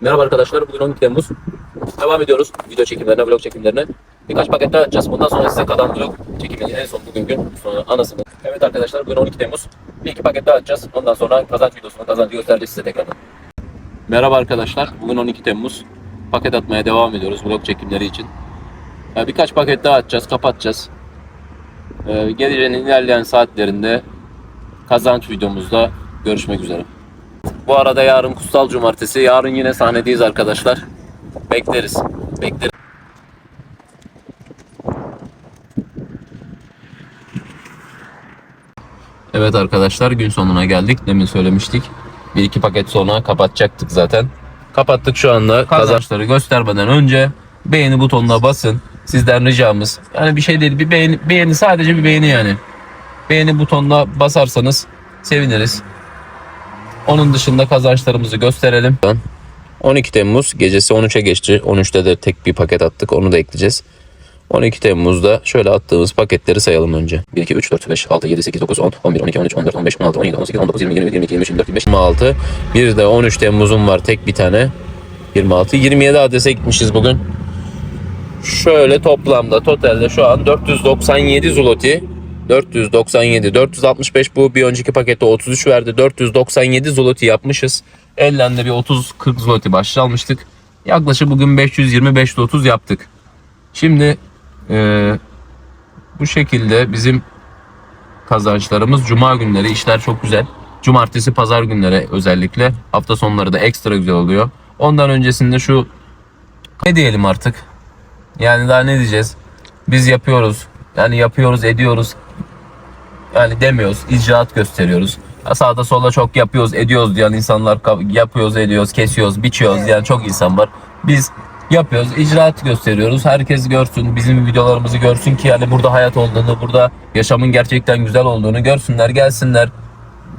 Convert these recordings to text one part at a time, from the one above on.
Merhaba arkadaşlar. Bugün 12 Temmuz. Devam ediyoruz video çekimlerine, vlog çekimlerine. Birkaç paket daha açacağız. Bundan sonra size kalan vlog çekimleri en son bugün gün sonra anasını. Evet arkadaşlar bugün 12 Temmuz. Bir iki paket daha açacağız. Ondan sonra kazanç videosunu kazancı göstereceğiz size tekrardan. Merhaba arkadaşlar. Bugün 12 Temmuz. Paket atmaya devam ediyoruz vlog çekimleri için. Birkaç paket daha açacağız, kapatacağız. Ee, Gecenin ilerleyen saatlerinde kazanç videomuzda görüşmek üzere. Bu arada yarın Kutsal Cumartesi. Yarın yine sahnedeyiz arkadaşlar. Bekleriz. Bekleriz. Evet arkadaşlar gün sonuna geldik. Demin söylemiştik. Bir iki paket sonra kapatacaktık zaten. Kapattık şu anda. Kazançları göstermeden önce beğeni butonuna basın. Sizden ricamız. Yani bir şey değil. Bir beğeni, beğeni sadece bir beğeni yani. Beğeni butonuna basarsanız seviniriz. Onun dışında kazançlarımızı gösterelim. 12 Temmuz gecesi 13'e geçti. 13'te de tek bir paket attık. Onu da ekleyeceğiz. 12 Temmuz'da şöyle attığımız paketleri sayalım önce. 1, 2, 3, 4, 5, 6, 7, 8, 9, 10, 11, 12, 13, 14, 15, 16, 17, 18, 19, 20, 21, 22, 23, 24, 25, 26. Bir de 13 Temmuz'un var tek bir tane. 26, 27 adrese gitmişiz bugün. Şöyle toplamda totalde şu an 497 zloty 497 465 bu bir önceki pakette 33 verdi 497 zloty yapmışız. Elden de bir 30-40 zloty başlı almıştık. Yaklaşık bugün 520-530 yaptık. Şimdi eee, bu şekilde bizim kazançlarımız cuma günleri işler çok güzel. Cumartesi pazar günleri özellikle hafta sonları da ekstra güzel oluyor. Ondan öncesinde şu ne diyelim artık yani daha ne diyeceğiz? Biz yapıyoruz. Yani yapıyoruz, ediyoruz. Yani demiyoruz. icraat gösteriyoruz. Ya Sağda solda çok yapıyoruz, ediyoruz diyen insanlar yapıyoruz, ediyoruz, kesiyoruz, biçiyoruz diyen çok insan var. Biz yapıyoruz, icraat gösteriyoruz. Herkes görsün, bizim videolarımızı görsün ki yani burada hayat olduğunu, burada yaşamın gerçekten güzel olduğunu görsünler, gelsinler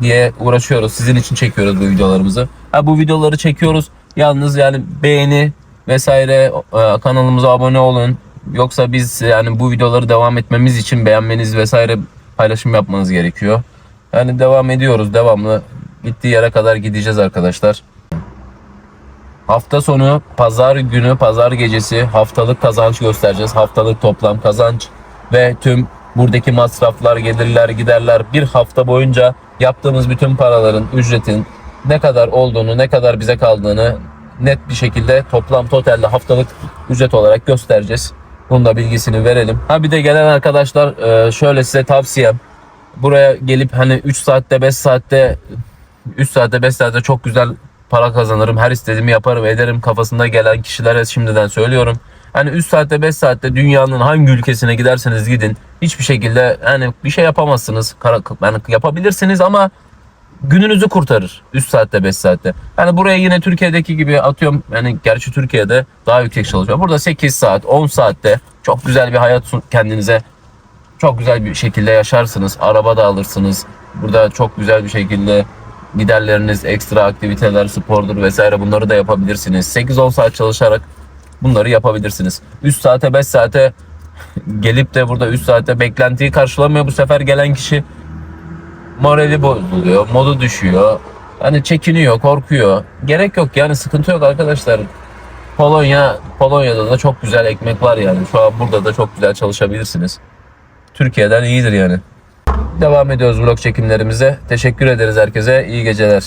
diye uğraşıyoruz. Sizin için çekiyoruz bu videolarımızı. Ha bu videoları çekiyoruz. Yalnız yani beğeni vesaire e, kanalımıza abone olun. Yoksa biz yani bu videoları devam etmemiz için beğenmeniz vesaire paylaşım yapmanız gerekiyor. Yani devam ediyoruz devamlı. Gittiği yere kadar gideceğiz arkadaşlar. Hafta sonu pazar günü pazar gecesi haftalık kazanç göstereceğiz. Haftalık toplam kazanç ve tüm buradaki masraflar, gelirler, giderler bir hafta boyunca yaptığımız bütün paraların, ücretin ne kadar olduğunu, ne kadar bize kaldığını net bir şekilde toplam totalde haftalık ücret olarak göstereceğiz. Bunun da bilgisini verelim. Ha bir de gelen arkadaşlar e, şöyle size tavsiyem. Buraya gelip hani 3 saatte 5 saatte 3 saatte 5 saatte çok güzel para kazanırım. Her istediğimi yaparım ederim kafasında gelen kişilere şimdiden söylüyorum. Hani 3 saatte 5 saatte dünyanın hangi ülkesine giderseniz gidin hiçbir şekilde hani bir şey yapamazsınız. Yani yapabilirsiniz ama gününüzü kurtarır 3 saatte 5 saatte. Yani buraya yine Türkiye'deki gibi atıyorum yani gerçi Türkiye'de daha yüksek çalışıyor. Burada 8 saat 10 saatte çok güzel bir hayat kendinize çok güzel bir şekilde yaşarsınız. Araba da alırsınız. Burada çok güzel bir şekilde giderleriniz, ekstra aktiviteler, spordur vesaire bunları da yapabilirsiniz. 8-10 saat çalışarak bunları yapabilirsiniz. 3 saate 5 saate gelip de burada 3 saate beklentiyi karşılamıyor bu sefer gelen kişi morali bozuluyor, modu düşüyor. Hani çekiniyor, korkuyor. Gerek yok yani sıkıntı yok arkadaşlar. Polonya, Polonya'da da çok güzel ekmek var yani. Şu an burada da çok güzel çalışabilirsiniz. Türkiye'den iyidir yani. Devam ediyoruz vlog çekimlerimize. Teşekkür ederiz herkese. İyi geceler.